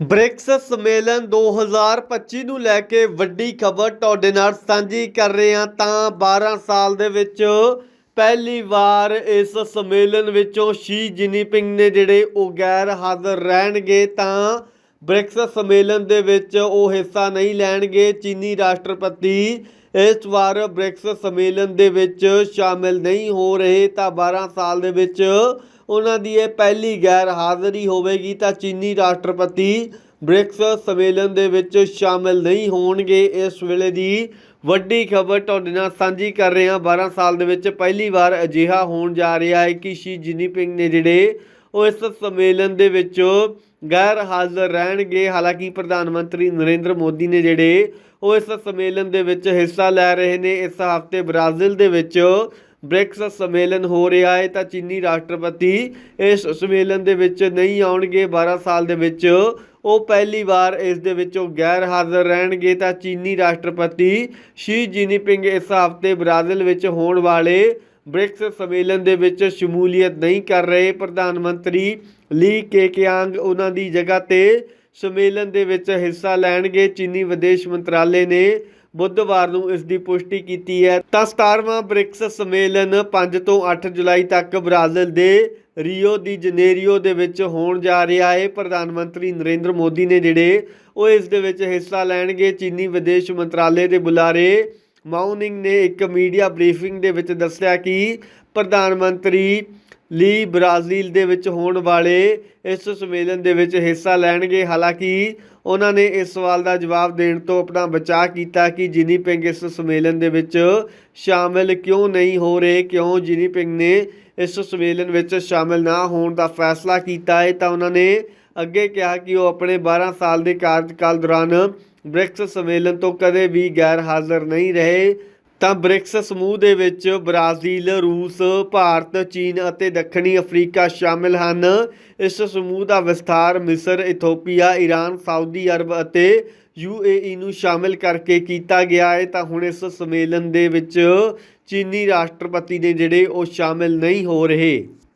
BRICS ਸੰਮੇਲਨ 2025 ਨੂੰ ਲੈ ਕੇ ਵੱਡੀ ਖਬਰ ਤੁਹਾਡੇ ਨਾਲ ਸਾਂਝੀ ਕਰ ਰਹੇ ਹਾਂ। ਤਾਂ 12 ਸਾਲ ਦੇ ਵਿੱਚ ਪਹਿਲੀ ਵਾਰ ਇਸ ਸੰਮੇਲਨ ਵਿੱਚੋਂ ਸ਼ੀ ਜਿਨਪਿੰਗ ਨੇ ਜਿਹੜੇ ਉਹ ਗੈਰ ਹਾਜ਼ਰ ਰਹਿਣਗੇ ਤਾਂ ਬ੍ਰਿਕਸ ਸੰਮੇਲਨ ਦੇ ਵਿੱਚ ਉਹ ਹਿੱਸਾ ਨਹੀਂ ਲੈਣਗੇ। ਚੀਨੀ ਰਾਸ਼ਟਰਪਤੀ ਇਸ ਵਾਰ ਬ੍ਰਿਕਸ ਸੰਮੇਲਨ ਦੇ ਵਿੱਚ ਸ਼ਾਮਿਲ ਨਹੀਂ ਹੋ ਰਹੇ। ਤਾਂ 12 ਸਾਲ ਦੇ ਵਿੱਚ ਉਹਨਾਂ ਦੀ ਇਹ ਪਹਿਲੀ ਗੈਰ ਹਾਜ਼ਰੀ ਹੋਵੇਗੀ ਤਾਂ ਚੀਨੀ ਰਾਸ਼ਟਰਪਤੀ ਬ੍ਰਿਕਸ ਸੰਮੇਲਨ ਦੇ ਵਿੱਚ ਸ਼ਾਮਿਲ ਨਹੀਂ ਹੋਣਗੇ। ਇਸ ਵੇਲੇ ਦੀ ਵੱਡੀ ਖਬਰ ਤੁਹਾਡੇ ਨਾਲ ਸਾਂਝੀ ਕਰ ਰਹੇ ਹਾਂ। 12 ਸਾਲ ਦੇ ਵਿੱਚ ਪਹਿਲੀ ਵਾਰ ਅਜਿਹਾ ਹੋਣ ਜਾ ਰਿਹਾ ਹੈ ਕਿ ਸ਼ੀ ਜਿਨਪਿੰਗ ਨੇ ਜਿਹੜੇ ਉਹ ਇਸ ਸੰਮੇਲਨ ਦੇ ਵਿੱਚ ਗੈਰ ਹਾਜ਼ਰ ਰਹਿਣਗੇ। ਹਾਲਾਂਕਿ ਪ੍ਰਧਾਨ ਮੰਤਰੀ ਨਰਿੰਦਰ ਮੋਦੀ ਨੇ ਜਿਹੜੇ ਉਹ ਇਸ ਸੰਮੇਲਨ ਦੇ ਵਿੱਚ ਹਿੱਸਾ ਲੈ ਰਹੇ ਨੇ। ਇਸ ਹਫ਼ਤੇ ਬ੍ਰਾਜ਼ੀਲ ਦੇ ਵਿੱਚ ਬ੍ਰਿਕਸ ਸੰਮੇਲਨ ਹੋ ਰਿਹਾ ਹੈ, ਤਾਂ ਚੀਨੀ ਰਾਸ਼ਟਰਪਤੀ ਇਸ ਸੰਮੇਲਨ ਦੇ ਵਿੱਚ ਨਹੀਂ ਆਉਣਗੇ। 12 ਸਾਲ ਦੇ ਵਿੱਚ ਉਹ ਪਹਿਲੀ ਵਾਰ ਇਸ ਦੇ ਵਿੱਚੋਂ ਗੈਰ ਹਾਜ਼ਰ ਰਹਿਣਗੇ। ਤਾਂ ਚੀਨੀ ਰਾਸ਼ਟਰਪਤੀ ਸ਼ੀ ਜਿਨਪਿੰਗ ਇਸ ਹਫ਼ਤੇ ਬ੍ਰਾਜ਼ੀਲ ਵਿੱਚ ਹੋਣ ਵਾਲੇ ਬ੍ਰਿਕਸ ਸੰਮੇਲਨ ਦੇ ਵਿੱਚ ਸ਼ਮੂਲੀਅਤ ਨਹੀਂ ਕਰ ਰਹੇ। ਪ੍ਰਧਾਨ ਮੰਤਰੀ ਲੀ ਕੇਕਿਆਂਗ ਉਹਨਾਂ ਦੀ ਜਗ੍ਹਾ ਤੇ ਸੰਮੇਲਨ ਦੇ ਵਿੱਚ ਹਿੱਸਾ ਲੈਣਗੇ। ਚੀਨੀ ਵਿਦੇਸ਼ ਮੰਤਰਾਲੇ ਨੇ ਬੁੱਧਵਾਰ ਨੂੰ ਇਸ ਦੀ ਪੁਸ਼ਟੀ ਕੀਤੀ ਹੈ। ਤਾਂ 17ਵਾਂ ਬ੍ਰਿਕਸ ਸੰਮੇਲਨ 5 ਤੋਂ 8 ਜੁਲਾਈ ਤੱਕ ਬ੍ਰਾਜ਼ੀਲ ਦੇ ਰੀਓ ਦੀ ਜਨੇਰੀਓ ਦੇ ਵਿੱਚ ਹੋਣ ਜਾ ਰਿਹਾ ਹੈ। ਪ੍ਰਧਾਨ ਮੰਤਰੀ ਨਰਿੰਦਰ ਮੋਦੀ ਨੇ ਜਿਹੜੇ ਉਹ ਇਸ ਦੇ ਵਿੱਚ ਹਿੱਸਾ ਲੈਣਗੇ, ਚੀਨੀ ਵਿਦੇਸ਼ ਮੰਤਰਾਲੇ ਦੇ ਬੁਲਾਰੇ ਮਾਉਨਿੰਗ ਨੇ ਇੱਕ ਮੀਡੀਆ ਬਰੀਫਿੰਗ ਦੇ ਵਿੱਚ ਦੱਸਿਆ ਕਿ ਪ੍ਰਧਾਨ ਮੰਤਰੀ ਲੀ ਬ੍ਰਾਜ਼ੀਲ ਦੇ ਵਿੱਚ ਹੋਣ ਵਾਲੇ ਇਸ ਸੰਮੇਲਨ ਦੇ ਵਿੱਚ ਹਿੱਸਾ ਲੈਣਗੇ। ਹਾਲਾਂਕਿ ਉਹਨਾਂ ਨੇ ਇਸ ਸਵਾਲ ਦਾ ਜਵਾਬ ਦੇਣ ਤੋਂ ਆਪਣਾ ਬਚਾਅ ਕੀਤਾ ਕਿ ਜਿਨੀਪਿੰਗ ਇਸ ਸੰਮੇਲਨ ਦੇ ਵਿੱਚ ਸ਼ਾਮਿਲ ਕਿਉਂ ਨਹੀਂ ਹੋ ਰਹੇ, ਕਿਉਂ ਜਿਨੀਪਿੰਗ ਨੇ ਇਸ ਸੰਮੇਲਨ ਵਿੱਚ ਸ਼ਾਮਿਲ ਨਾ ਹੋਣ ਦਾ ਫੈਸਲਾ ਕੀਤਾ ਹੈ, ਤਾਂ ਉਹਨਾਂ ਨੇ ਅੱਗੇ ਕਿਹਾ ਕਿ ਉਹ ਆਪਣੇ 12 ਸਾਲ ਦੇ ਕਾਰਜਕਾਲ ਦੌਰਾਨ ਬ੍ਰਿਕਸ ਸੰਮੇਲਨ ਤੋਂ ਕਦੇ ਵੀ ਗੈਰ ਹਾਜ਼ਰ ਨਹੀਂ ਰਹੇ। ਤਾਂ ਬ੍ਰਿਕਸ ਸਮੂਹ ਦੇ ਵਿੱਚ ਬ੍ਰਾਜ਼ੀਲ, ਰੂਸ, ਭਾਰਤ, ਚੀਨ ਅਤੇ ਦੱਖਣੀ ਅਫਰੀਕਾ ਸ਼ਾਮਿਲ ਹਨ। ਇਸ ਸਮੂਹ ਦਾ ਵਿਸਥਾਰ ਮਿਸਰ, ਇਥੋਪੀਆ, ਈਰਾਨ, ਸਾਊਦੀ ਅਰਬ ਅਤੇ ਯੂਏਈ ਨੂੰ ਸ਼ਾਮਿਲ ਕਰਕੇ ਕੀਤਾ ਗਿਆ ਹੈ। ਤਾਂ ਹੁਣ ਇਸ ਸੰਮੇਲਨ ਦੇ ਵਿੱਚ ਚੀਨੀ ਰਾਸ਼ਟਰਪਤੀ ਨੇ ਜਿਹੜੇ ਉਹ ਸ਼ਾਮਿਲ ਨਹੀਂ ਹੋ ਰਹੇ।